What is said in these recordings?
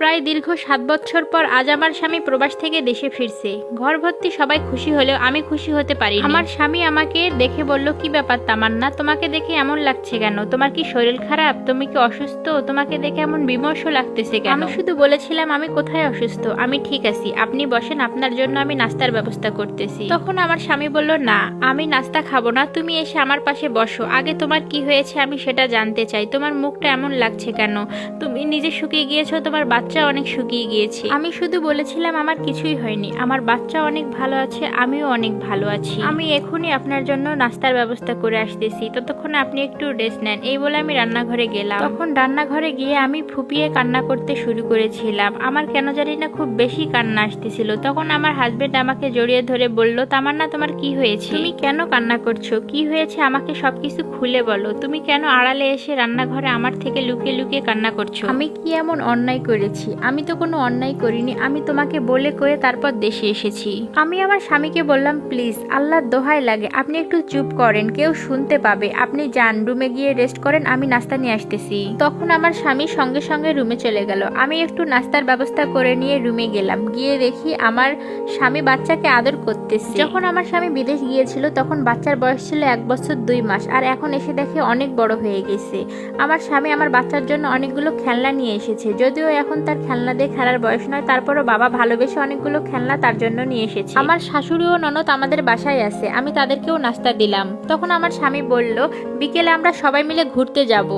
প্রায় দীর্ঘ সাত বছর পর আজ আমার স্বামী প্রবাস থেকে দেশে ফিরছে। ঘর ভর্তি সবাই খুশি হলেও আমি খুশি হতে পারি আমার স্বামী আমাকে দেখে বলল, কি ব্যাপার তামান্না? তোমাকে দেখে এমন লাগছে কেন? তোমার কি শরীর খারাপ? তুমি কি অসুস্থ? তোমাকে দেখে এমন বিমর্ষ লাগতেছে কেন? আমি শুধু বলেছিলাম আমি কোথায় অসুস্থ? আমি ঠিক আছি। আপনি বসেন, আপনার জন্য আমি নাস্তার ব্যবস্থা করতেছি। তখন আমার স্বামী বলল, না, আমি নাস্তা খাব না, তুমি এসে আমার পাশে বসো। আগে তোমার কি হয়েছে আমি সেটা জানতে চাই। তোমার মুখটা এমন লাগছে কেন? তুমি নিজে শুকিয়ে গিয়েছো, তোমার বাচ্চা অনেক শুকিয়ে গিয়েছে। আমি শুধু বলেছিলাম আমার কিছুই হয়নি। আমার বাচ্চা অনেক ভালো আছে, আমিও অনেক ভালো আছি। আমি এখনই আপনার জন্য নাস্তার ব্যবস্থা করে আসতেছি। ততক্ষণ আপনি একটু রেস্ট নেন। এই বলে আমি রান্নাঘরে গেলাম। তখন রান্নাঘরে গিয়ে আমি ফুপিয়ে কান্না করতে শুরু করেছিলাম। আমার কেন জানি না খুব বেশি কান্না আসতেছিল। তখন আমার হাজবেন্ড আমাকে জড়িয়ে ধরে বলল, তামান্না, তোমার কি হয়েছে? তুমি কেন কান্না করছ? কি হয়েছে? আমাকে সবকিছু খুলে বলো। তুমি কেন আড়ালে এসে রান্নাঘরে আমার থেকে লুকিয়ে লুকিয়ে কান্না করছ? আমি কি এমন অন্যায় করেছি? আমি তো কোনো অন্যায় করিনি। আমি তোমাকে বলে কয়ে তারপর দেশে এসেছি। আমি আমার স্বামীকে বললাম, প্লিজ, আল্লাহর দোহাই লাগে। আপনি একটু চুপ করেন। কেউ শুনতে পাবে। আপনি যান, রুমে গিয়ে রেস্ট করেন। আমি নাস্তা নিয়ে আসতেছি। তখন আমার স্বামী সঙ্গে সঙ্গে রুমে চলে গেল। আমি একটু নাস্তার ব্যবস্থা করে নিয়ে রুমে গেলাম। গিয়ে দেখি আমার স্বামী বাচ্চাকে আদর করতেছে। যখন আমার স্বামী বিদেশ গিয়েছিল, তখন বাচ্চার বয়স ছিল এক বছর দুই মাস। আর এখন এসে দেখে অনেক বড় হয়ে গেছে। আমার স্বামী আমার বাচ্চার জন্য অনেকগুলো খেলনা নিয়ে এসেছে। যদিও এখন তার খেলনা দিয়ে খেলার বয়স নয়, তারপরও বাবা ভালোবেসে অনেকগুলো খেলনা তার জন্য নিয়ে এসেছে। আমার শাশুড়ি ও ননদ আমাদের বাসায় আছে, আমি তাদেরকেও নাস্তা দিলাম। তখন আমার স্বামী বলল, বিকেলে আমরা সবাই মিলে ঘুরতে যাব।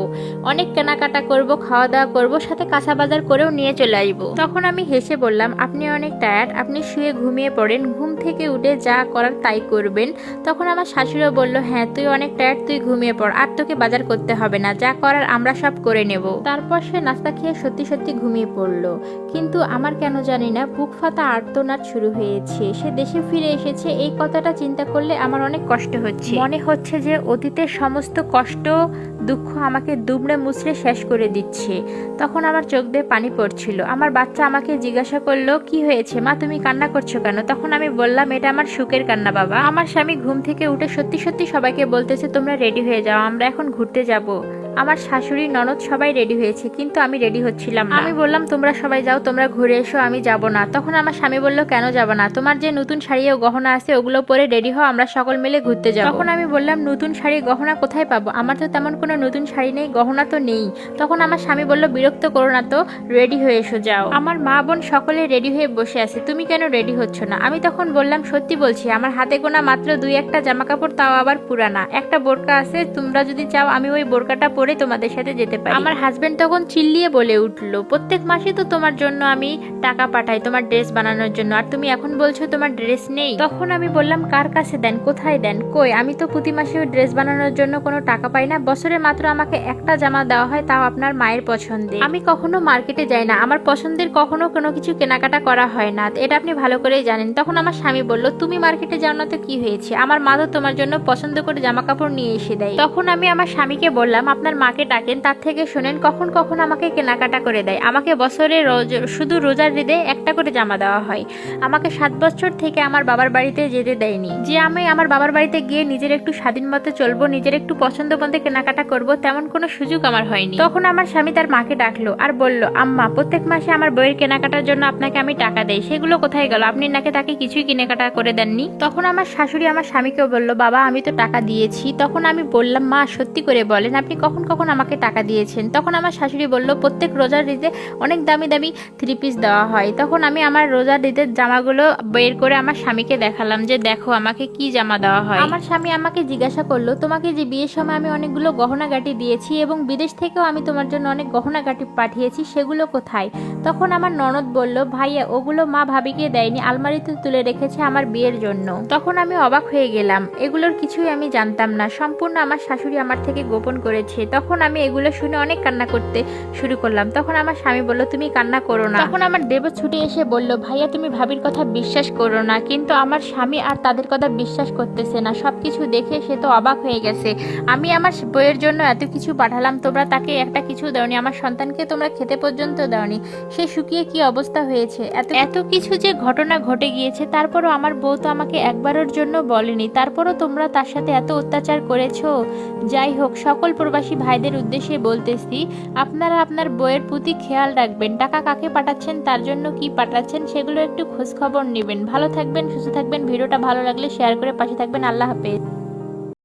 অনেক কেনাকাটা করব খাওয়া দাওয়া করব, সাথে কাঁচা বাজার করেও নিয়ে চলে আসব তখন আমি হেসে বললাম, আপনি অনেক টায়ার্ড আপনি শুয়ে ঘুমিয়ে পড়েন, ঘুম থেকে উঠে যা করার তাই করবেন। তখন আমার শাশুড়িও বলল হ্যাঁ তুই অনেক টায়ার্ড তুই ঘুমিয়ে পড়, আর তোকে বাজার করতে হবে না, যা করার আমরা সব করে নেব। তারপর সে নাস্তা খেয়ে সত্যি সত্যি ঘুমিয়ে পড়ল কিন্তু আমার কেন জানি না, বুক ফাতা আর্তনাদ শুরু হয়েছে। সে দেশে ফিরে এসেছে, এই কথাটা চিন্তা করলে আমার অনেক কষ্ট হচ্ছে। মনে হচ্ছে যে অতীতের সমস্ত কষ্ট, দুঃখ আমাকে দুমড়ে মুচড়ে শেষ করে দিচ্ছে। তখন আমার চোখ দিয়ে পানি পড়ছিল। আমার বাচ্চা আমাকে জিজ্ঞাসা করল, কি হয়েছে মা? তুমি কান্না করছ কেন? তখন আমি বললাম, এটা আমার সুখের কান্না বাবা। আমার স্বামী ঘুম থেকে উঠে সত্যি সত্যি সবাইকে বলতেছে, তোমরা রেডি হয়ে যাও, আমরা এখন ঘুরতে যাব। আমার শাশুড়ি ননদ সবাই রেডি হয়েছে কিন্তু আমি রেডি হচ্ছিলাম না। আমি বললাম তোমরা সবাই যাও তোমরা ঘুরে এসো আমি যাব না। তখন আমার স্বামী বলল কেন যাব না? তোমার যে নতুন শাড়ি ও গহনা আছে ওগুলো পরে রেডি হও আমরা সকল মিলে ঘুরতে যাব। তখন আমি বললাম নতুন শাড়ি গহনা কোথায় পাবো? আমার তো তেমন কোনো নতুন শাড়ি নেই গহনা তো নেই। তখন আমার স্বামী বলল বিরক্ত করো না তো রেডি হয়ে এসো যাও। আমার মা বোন সকলে রেডি হয়ে বসে আছে তুমি কেন রেডি হচ্ছ না? আমি তখন বললাম সত্যি বলছি আমার হাতে গোনা মাত্র দুই একটা জামা কাপড় তাও আবার পুরানা। একটা বোরকা আছে তোমরা যদি চাও আমি ওই বোরকাটা পরে তোমাদের সাথে যেতে পারি। আমার হাজবেন্ড তখন চিল্লিয়ে বলে উঠল, প্রত্যেক মাসে তো তোমার জন্য আমি টাকা পাঠাই, তোমার ড্রেস বানানোর জন্য। আর তুমি এখন বলছো তোমার ড্রেস নেই? তখন আমি বললাম, কার কাছে দেন? কোথায় দেন? কই? আমি তো প্রতি মাসে ড্রেস বানানোর জন্য কোনো টাকা পাই না। বছরে মাত্র আমাকে একটা জামা দেওয়া হয়, তাও আপনার মায়ের পছন্দে। আমি কখনো মার্কেটে যাই না। আমার পছন্দের কখনো কোনো কিছু কেনাকাটা করা হয় না। এটা আপনি ভালো করেই জানেন। তখন আমার স্বামী বলল, তুমি মার্কেটে যাও না তো কি হয়েছে? আমার মা তো তোমার জন্য পছন্দ করে জামা কাপড় নিয়ে এসে দেয়। তখন আমি আমার স্বামীকে বললাম, আপনার মাকে ডাকেন, তার থেকে শোনেন, কখন কখন আমাকে কেনাকাটা করে দেয়। আমাকে বছরে রোজ, শুধু রোজার হৃদে একটা করে জামা দেওয়া হয়। আমাকে সাত বছর থেকে আমার বাবার বাড়িতে যেতে দেয়নি। যে আমি আমার বাবার বাড়িতে গিয়ে নিজের একটু স্বাধীন মতো চলবো, নিজের একটু পছন্দ মতো কেনাকাটা করব, তেমন কোনো সুযোগ আমার হয়নি। তখন আমার স্বামী তার মাকে ডাকলো আর বলল, আম্মা, প্রত্যেক মাসে আমার বইয়ের কেনাকাটার জন্য আপনাকে আমি টাকা দেই। সেগুলো কোথায় গেল? আপনি নাকি তাকে কিছুই কেনাকাটা করে দেননি? তখন আমার শাশুড়ি আমার স্বামীকেও বলল, বাবা, আমি তো টাকা দিয়েছি। তখন আমি বললাম, মা, সত্যি করে বলেন, আপনি কখন কখন কখন আমাকে টাকা দিয়েছেন, তখন আমার শাশুড়ি বলল, প্রত্যেক রোজার ঈদে অনেক দামি দামি থ্রি পিস দেওয়া হয়। তখন আমি আমার রোজার ঈদের জামাগুলো বের করে আমার স্বামীকে দেখালাম যে, দেখো, আমাকে কি জামা দেওয়া হয়? আমার স্বামী আমাকে জিজ্ঞাসা করল, তোমাকে যে বিয়ের সময় আমি অনেকগুলো গহনা গাটি দিয়েছি এবং বিদেশ থেকেও আমি তোমার জন্য অনেক গহনা গাটি পাঠিয়েছি, সেগুলো কোথায়? তখন আমার ননদ বলল, ভাইয়া, ওগুলো মা ভাবিকে দেয়নি, আলমারিতে তুলে রেখেছে আমার বিয়ের জন্য। তখন আমি অবাক হয়ে গেলাম, এগুলোর কিছুই আমি জানতাম না। সম্পূর্ণ আমার শাশুড়ি আমার থেকে গোপন করেছে। তখন আমি এগুলো শুনে অনেক কান্না করতে শুরু করলাম। তখন আমার স্বামী বলল, তুমি কান্না করো না। তখন আমার দেব ছুটে এসে বলল, ভাইয়া, তুমি ভাবির কথা বিশ্বাস করো না, কিন্তু আমার স্বামী আর তাদের কথা বিশ্বাস করতেছে না। সব কিছু দেখে সে তো অবাক হয়ে গেছে। আমি আমার বইয়ের জন্য এত কিছু পাঠালাম, তোমরা তাকে একটা কিছু দাওনি। আমার সন্তানকে তোমরা খেতে পর্যন্ত দাওনি। সে শুকিয়ে কি অবস্থা হয়েছে? এত এত কিছু যে ঘটনা ঘটে গিয়েছে, তারপরও আমার বউ তো আমাকে একবারের জন্য বলেনি। তারপরও তোমরা তার সাথে এত অত্যাচার করেছ? যাই হোক, সকল প্রবাসী ভাইদের উদ্দেশ্যে বলতেছি, আপনারা আপনার বইয়ের প্রতি খেয়াল রাখবেন, টাকা কাকে পাঠাচ্ছেন, তার জন্য কি পাঠাচ্ছেন, সেগুলো একটু খোঁজখবর নেবেন। ভালো থাকবেন, সুস্থ থাকবেন, ভিডিওটা ভালো লাগলে শেয়ার করে পাশে থাকবেন, আল্লাহ হাফেজ।